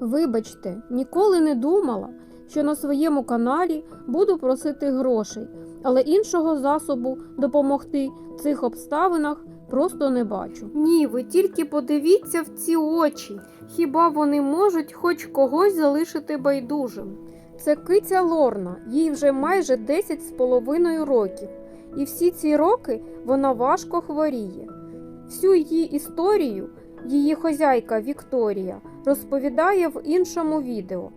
Вибачте, ніколи не думала, що на своєму каналі буду просити грошей, але іншого засобу допомогти в цих обставинах просто не бачу. Ні, ви тільки подивіться в ці очі. Хіба вони можуть хоч когось залишити байдужим? Це киця Лорна, їй вже майже 10 з половиною років, і всі ці роки вона важко хворіє. Всю її історію її хозяйка Вікторія розповідає в іншому відео.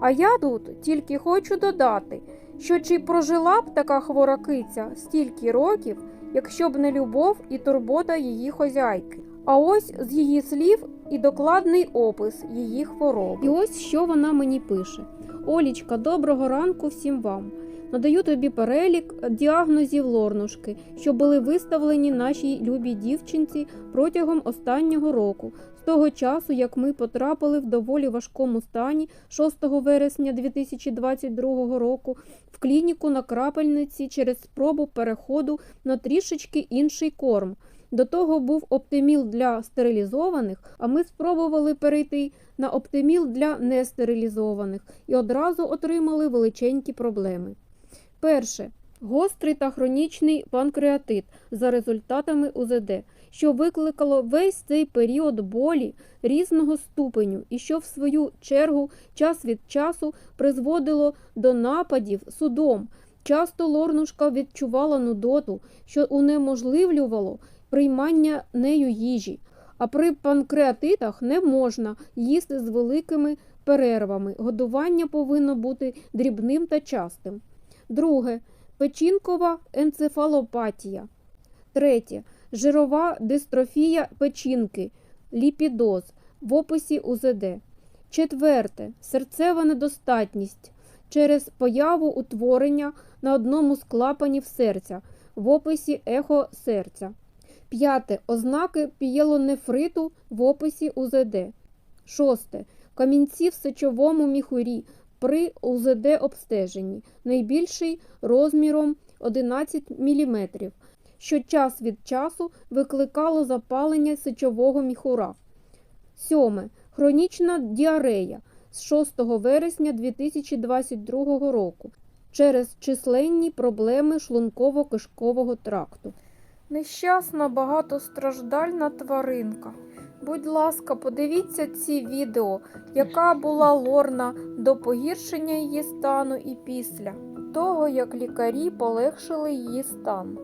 А я тут тільки хочу додати, що чи прожила б така хвора киця стільки років, якщо б не любов і турбота її хозяйки. А ось з її слів і докладний опис її хвороб. І ось що вона мені пише: Олічка, доброго ранку всім вам. Надаю тобі перелік діагнозів лорнушки, що були виставлені нашій любій дівчинці протягом останнього року, з того часу, як ми потрапили в доволі важкому стані 6 вересня 2022 року в клініку на крапельниці через спробу переходу на трішечки інший корм. До того був оптиміл для стерилізованих, а ми спробували перейти на оптиміл для нестерилізованих і одразу отримали величенькі проблеми. Перше гострий та хронічний панкреатит за результатами УЗД, що викликало весь цей період болі різного ступеню і що, в свою чергу, час від часу призводило до нападів судом. Часто лорнушка відчувала нудоту, що унеможливлювало приймання нею їжі, а при панкреатитах не можна їсти з великими перервами. Годування повинно бути дрібним та частим. Друге. Печінкова енцефалопатія. Третє. Жирова дистрофія печінки, ліпідоз. В описі УЗД. Четверте. Серцева недостатність. Через появу утворення на одному з клапанів серця. В описі ехо серця. П'яте. Ознаки пієлонефриту. В описі УЗД. Шосте. Камінці в сечовому міхурі при УЗД обстеженні, найбільший розміром 11 мм, що час від часу викликало запалення сечового міхура. Сьоме. Хронічна діарея з 6 вересня 2022 року через численні проблеми шлунково-кишкового тракту. Нещасна багатостраждальна тваринка. Будь ласка, подивіться ці відео, яка була лорна до погіршення її стану і після того, як лікарі полегшили її стан.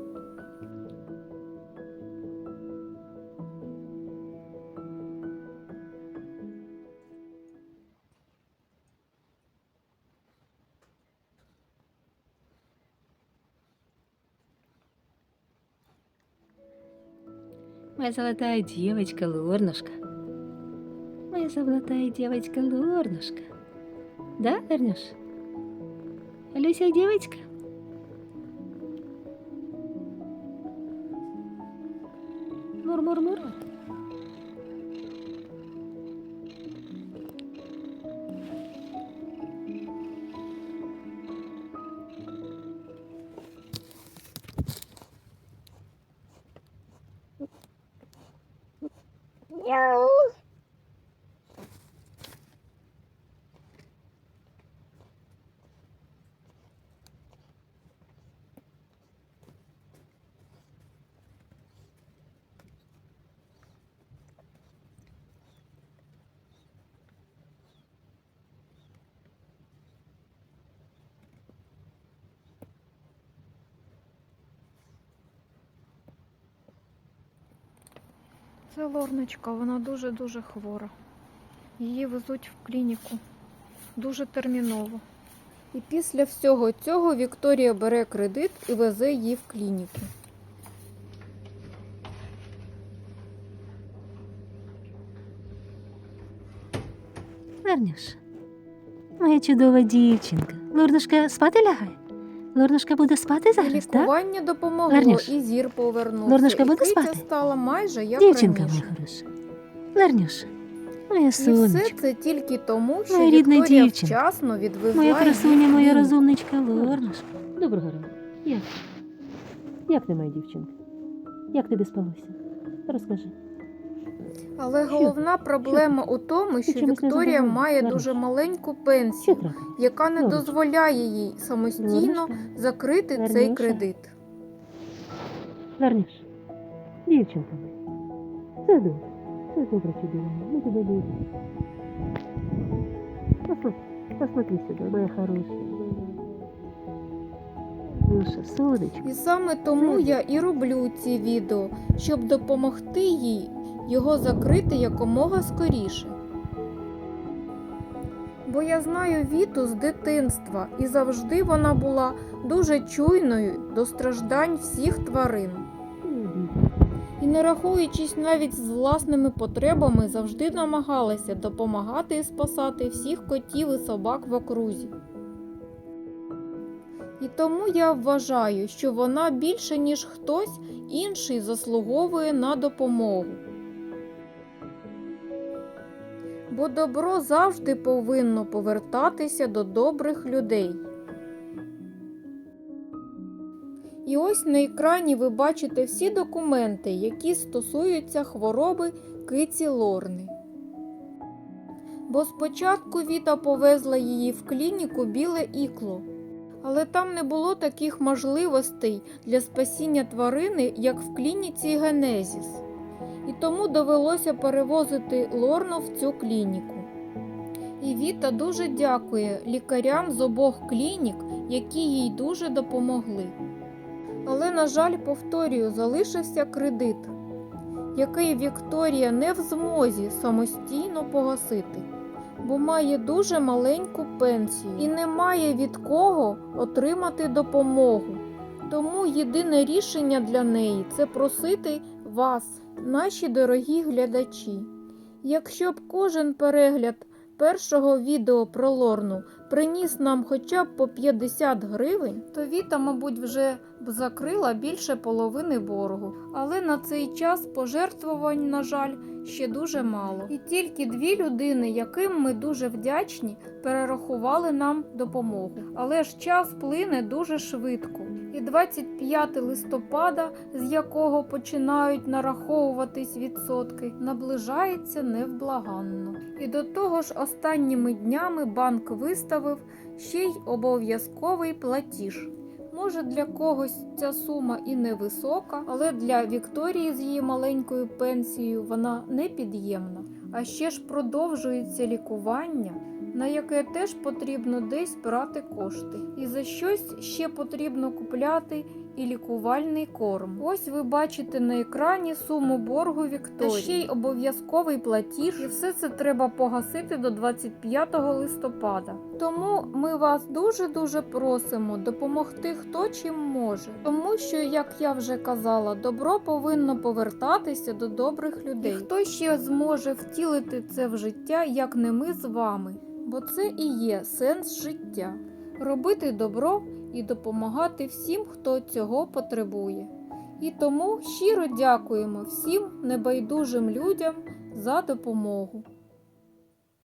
Моя золотая девочка Лорнушка. Моя золотая девочка Лорнушка. Да, Лорнуш? Люся девочка? Мур-мур-мур. Це лорночка, вона дуже-дуже хвора. Її везуть в клініку дуже терміново. І після всього цього Вікторія бере кредит і везе її в клініку. Лорнуш. Моя чудова дівчинка. Лорнушка спати лягає? Лорнушка буде спати зараз, так? лікування допомогло, Ларнюш, і зір повернувся. Лорнушка і буде спати? стала майже як Дівчинка раніше. моя хороша. Лорнюш, моя І все це тільки тому, що Моя рідна Вікторія дівчинка. вчасно відвезла Моя красуня, моя розумничка Лорнушка. Доброго ранку. Як? Як ти, моя дівчинка? Як тобі спалося? Розкажи. Але головна проблема у тому, що Вікторія має дуже маленьку пенсію, яка не дозволяє їй самостійно закрити цей кредит. Ларніш, дівчинка. Все добре. Все добре, чудово. Ми тебе любимо. Посмотри сюди, моя хороша. І саме тому я і роблю ці відео, щоб допомогти їй його закрити якомога скоріше. Бо я знаю Віту з дитинства, і завжди вона була дуже чуйною до страждань всіх тварин. І не рахуючись навіть з власними потребами, завжди намагалася допомагати і спасати всіх котів і собак в окрузі. І тому я вважаю, що вона більше, ніж хтось інший заслуговує на допомогу. Бо добро завжди повинно повертатися до добрих людей. І ось на екрані ви бачите всі документи, які стосуються хвороби киці Лорни. Бо спочатку Віта повезла її в клініку біле ікло, але там не було таких можливостей для спасіння тварини, як в клініці Генезіс. І тому довелося перевозити Лорну в цю клініку. І Віта дуже дякує лікарям з обох клінік, які їй дуже допомогли. Але, на жаль, повторюю, залишився кредит, який Вікторія не в змозі самостійно погасити, бо має дуже маленьку пенсію і не має від кого отримати допомогу. Тому єдине рішення для неї це просити вас, наші дорогі глядачі. Якщо б кожен перегляд першого відео про Лорну приніс нам хоча б по 50 гривень, то Віта, мабуть, вже б закрила більше половини боргу. Але на цей час пожертвувань, на жаль, ще дуже мало. І тільки дві людини, яким ми дуже вдячні, перерахували нам допомогу. Але ж час плине дуже швидко. І 25 листопада, з якого починають нараховуватись відсотки, наближається невблаганно. І до того ж, останніми днями банк виставив ще й обов'язковий платіж. Може, для когось ця сума і невисока, але для Вікторії з її маленькою пенсією вона непід'ємна. А ще ж продовжується лікування, на яке теж потрібно десь брати кошти. І за щось ще потрібно купляти і лікувальний корм. Ось ви бачите на екрані суму боргу Вікторії. Та ще й обов'язковий платіж, і все це треба погасити до 25 листопада. Тому ми вас дуже дуже просимо допомогти хто чим може. Тому що, як я вже казала, добро повинно повертатися до добрих людей. І хто ще зможе втілити це в життя, як не ми з вами? Бо це і є сенс життя робити добро і допомагати всім, хто цього потребує. І тому щиро дякуємо всім небайдужим людям за допомогу.